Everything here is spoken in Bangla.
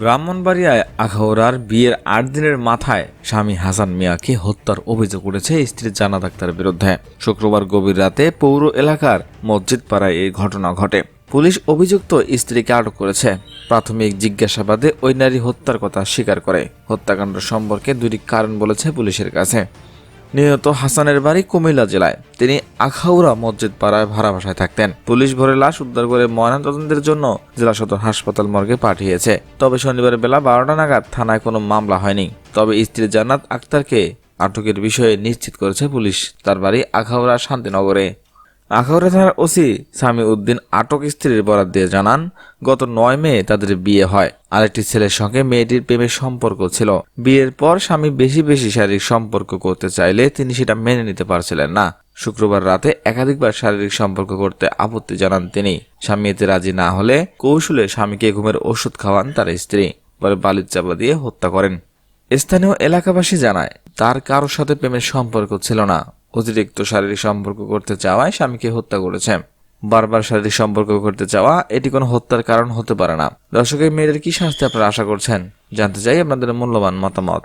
ব্রাহ্মণবাড়িয়ায় আখাউড়ার বিয়ের আট দিনের মাথায় স্বামী হাসান মিয়াকে হত্যার অভিযোগ উঠেছে স্ত্রী জানা ডাক্তারের বিরুদ্ধে। শুক্রবার গভীর রাতে পৌর এলাকার মসজিদ পাড়ায় এই ঘটনা ঘটে। পুলিশ অভিযুক্ত স্ত্রীকে আটক করেছে। প্রাথমিক জিজ্ঞাসাবাদে ওই নারী হত্যার কথা স্বীকার করে। হত্যাকাণ্ড সম্পর্কে দুটি কারণ বলেছে পুলিশের কাছে। নিহত হাসানের বাড়ি কুমিল্লা জেলায়। তিনি আখাউড়া মসজিদ পাড়ায় ভাড়া বাসায় থাকতেন। পুলিশ ভরে লাশ উদ্ধার করে ময়নাতদন্তের জন্য জেলা সদর হাসপাতাল মর্গে পাঠিয়েছে। তবে শনিবার বেলা বারোটা নাগাদ থানায় কোনো মামলা হয়নি। তবে স্ত্রী জান্নাত আক্তারকে আটকের বিষয়ে নিশ্চিত করেছে পুলিশ। তার বাড়ি আখাউড়া শান্তিনগরে। আখাউড়া থানার ওসি সামি উদ্দিন আটক স্ত্রীর বরাত দিয়ে জানান, গত নয় মে তাদের বিয়ে হয়। আরেকটি ছেলের সঙ্গে মেয়েটির প্রেমের সম্পর্ক ছিল। বিয়ের পর স্বামী বেশি বেশি শারীরিক সম্পর্ক করতে চাইলে তিনি সেটা মেনে নিতে পারছিলেন না। শুক্রবার রাতে একাধিকবার শারীরিক সম্পর্ক করতে আপত্তি জানান তিনি। স্বামী এতে রাজি না হলে কৌশলে স্বামীকে ঘুমের ওষুধ খাওয়ান তার স্ত্রী, পরে বালির চাপা দিয়ে হত্যা করেন। স্থানীয় এলাকাবাসী জানায়, তার কারোর সাথে প্রেমের সম্পর্ক ছিল না। অতিরিক্ত শারীরিক সম্পর্ক করতে চাওয়ায় স্বামীকে হত্যা করেছে। বারবার শারীরিক সম্পর্ক করতে চাওয়া, এটি কোনো হত্যার কারণ হতে পারে না। দর্শকের মেয়েদের কি শাস্তি আপনারা আশা করছেন? জানতে চাই আপনাদের মূল্যবান মতামত।